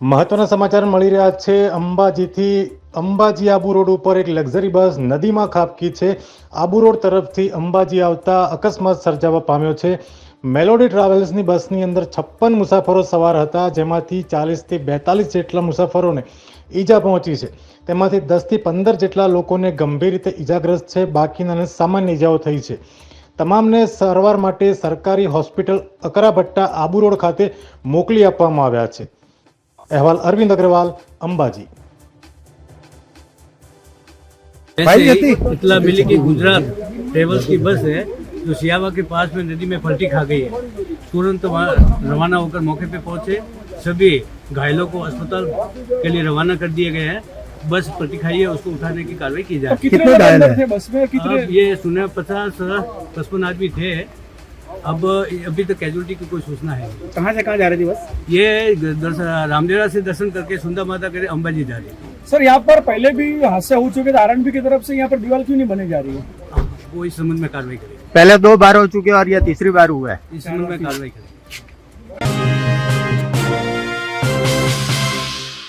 મહત્વના સમાચાર મળી રહ્યા છે. અંબાજીથી અંબાજી આબુ રોડ ઉપર એક લક્ઝરી બસ નદીમાં ખાબકી છે. આબુ રોડ તરફથી અંબાજી આવતા અકસ્માત સર્જાવા પામ્યો છે. મેલોડી ટ્રાવેલ્સની બસની અંદર છપ્પન મુસાફરો સવાર હતા, જેમાંથી ચાલીસથી બેતાલીસ જેટલા મુસાફરોને ઈજા પહોંચી છે. તેમાંથી દસથી પંદર જેટલા લોકોને ગંભીર રીતે ઈજાગ્રસ્ત છે. બાકીનાને સામાન્ય ઈજાઓ થઈ છે. તમામને સારવાર માટે સરકારી હોસ્પિટલ અકરાભટ્ટા આબુ રોડ ખાતે મોકલી આપવામાં આવ્યા છે. अहवाल अरविंद अग्रवाल अंबाजी। ही इतला मिली कि गुजरात ट्रेवल्स की बस है जो सियावा के पास में नदी में पलटी खा गई है। तुरंत वहाँ रवाना होकर मौके पे पहुँचे। सभी घायलों को अस्पताल के लिए रवाना कर दिए गए हैं। बस पलटी खाई है उसको उठाने की कार्रवाई की जा रही कितने घायल थे बस में? है कितने ये सुने पचास पचपन आदमी थे। अब अभी तक कैजुअलिटी की कोई सूचना है कहाँ से कहाँ जा रही थी बस? ये दर्शन रामदेवरा से दर्शन करके सुंदर माता के जी जा रही है। सर यहाँ पर पहले भी हादसा हो चुके थे आरएनबी की तरफ़ से यहाँ पर दीवार क्यों नहीं बने जा रही है? वो इस संबंध में कार्रवाई करेगी। पहले दो बार हो चुके और यह तीसरी बार हुआ है। इस संबंध में कार्रवाई करेगी।